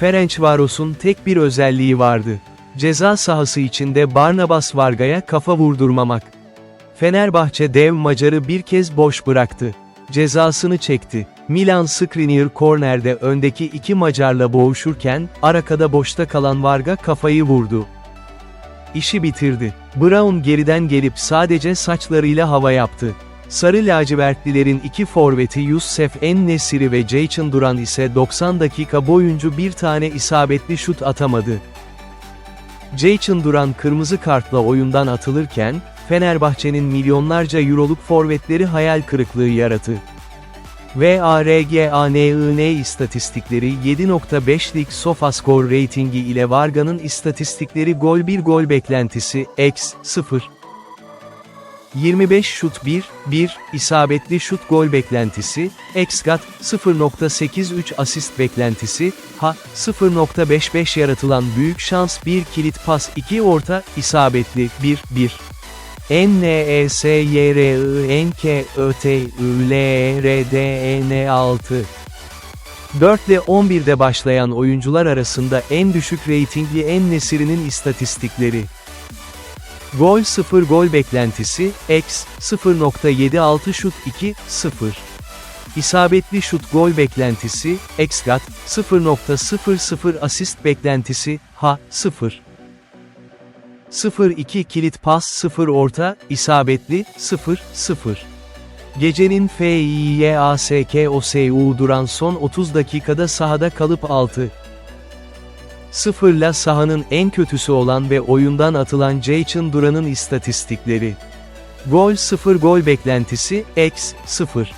Ferencvaros'un tek bir özelliği vardı. Ceza sahası içinde Barnabas Varga'ya kafa vurdurmamak. Fenerbahçe dev Macar'ı bir kez boş bıraktı. Cezasını çekti. Milan Skriniar kornerde öndeki iki Macarla boğuşurken, arakada boşta kalan Varga kafayı vurdu. İşi bitirdi. Brown geriden gelip sadece saçlarıyla hava yaptı. Sarı lacivertlilerin iki forveti Youssef En-Nesiri ve Ceyçin Duran ise 90 dakika boyunca bir tane isabetli şut atamadı. Ceyçin Duran kırmızı kartla oyundan atılırken, Fenerbahçe'nin milyonlarca euroluk forvetleri hayal kırıklığı yarattı. VARGANIN istatistikleri 7.5'lik SofaScore reytingi ile Varga'nın istatistikleri gol 1 gol beklentisi, x 0. 25 şut 1, 1, isabetli şut gol beklentisi, xgat 0.83 asist beklentisi, ha 0.55 yaratılan büyük şans 1 kilit pas 2 orta, isabetli 1, 1. N E S Y R I N K Ö T I L R D N 6 4 ile 11'de başlayan oyuncular arasında en düşük reytingli En Nesiri'nin istatistikleri. Gol 0 gol beklentisi, x 0.76 şut 2, 0. İsabetli şut gol beklentisi, xgat 0.00 asist beklentisi, ha 0. 0-2 kilit pas 0 orta, isabetli, 0, 0. Gecenin FİYASKOSU duran son 30 dakikada sahada kalıp 6. 0'la sahanın en kötüsü olan ve oyundan atılan Jaychin Duran'ın istatistikleri. Gol 0 gol beklentisi, x 0.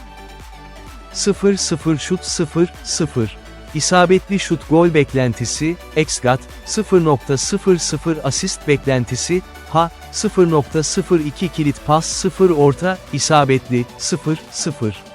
0-0 şut 0, 0. İsabetli şut gol beklentisi, xgat, 0.00 asist beklentisi, ha, 0.02 kilit pas 0 orta, isabetli, 0, 0.